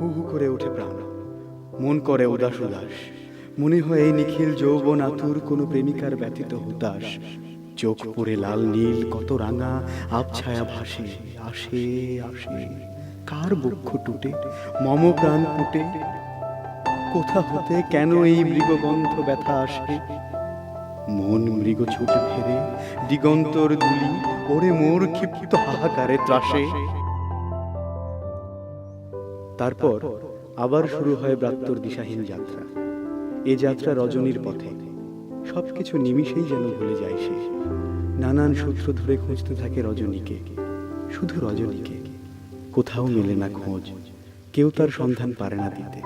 হু হু করে ওঠে প্রাণ। মন করে উদাস উদাস। মনে হয় এই নিখিল যৌবন আতুর কোনো প্রেমিকার ব্যতীত হুতাশ। চোখ পড়ে লাল নীল, কত রাঙা আবছায়া ভাসে, আসে আসে। কার বক্ষ টুটে? মম প্রাণ ফুটে কোথা হতে কেন এই মৃগগন্ধ ব্যথা আসে? মন মৃগ ছুটে ফেরে, দিগন্তর দুলি, ওরে মোর ক্ষিপ্ত হাহাকারে ত্রাসে। তারপর আবার শুরু হয় ব্রাত্যর দিশাহীন যাত্রা। এ যাত্রা রজনীর পথে। সব কিছু নিমিষেই যেন ভুলে যায় সে। নানান সূত্র ধরে খুঁজতে থাকে রজনীকে। শুধু রজনীকে। কোথাও মেলে না খোঁজ। কেউ তার সন্ধান পারে না দিতে।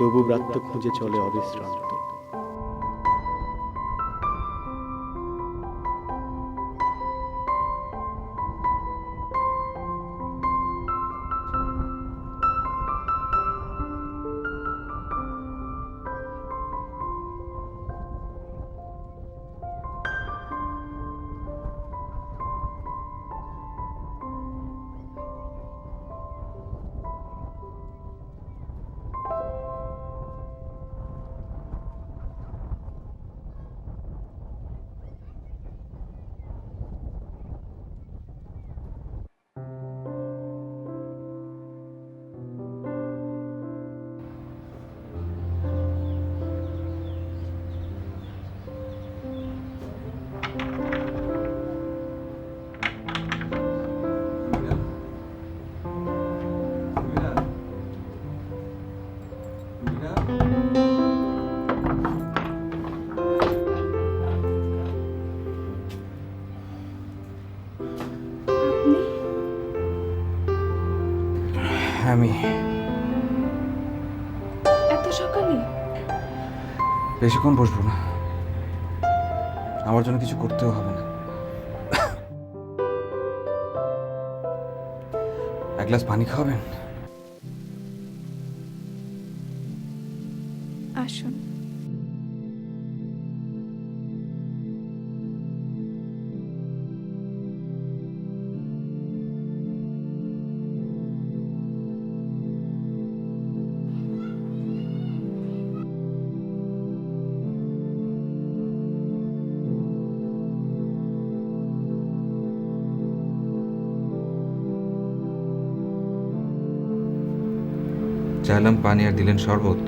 তবু ব্রাত্য খুঁজে চলে অবিশ্রান্ত। আমি। এত সকালে? বেশিক্ষণ বসবো না। আমার জন্য কিছু করতেও হবে না। এক গ্লাস পানি খাওয়াবেন? আসুন। চাইলাম পানি আর দিলেন শরবত।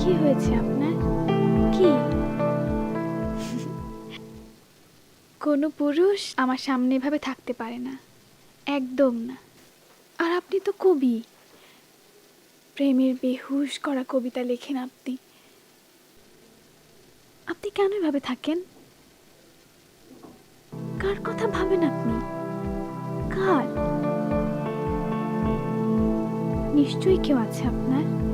কি হয়েছে আপনার? কোনো পুরুষ আমার সামনে এভাবে থাকতে পারে না। একদম না। আর আপনি তো কবি। প্রেমের বেহুশ করা কবিতা লেখেন আপনি। আপনি কেন এভাবে থাকেন? কার কথা ভাবেন আপনি? কার? নিশ্চয়ই কেউ আছে আপনার?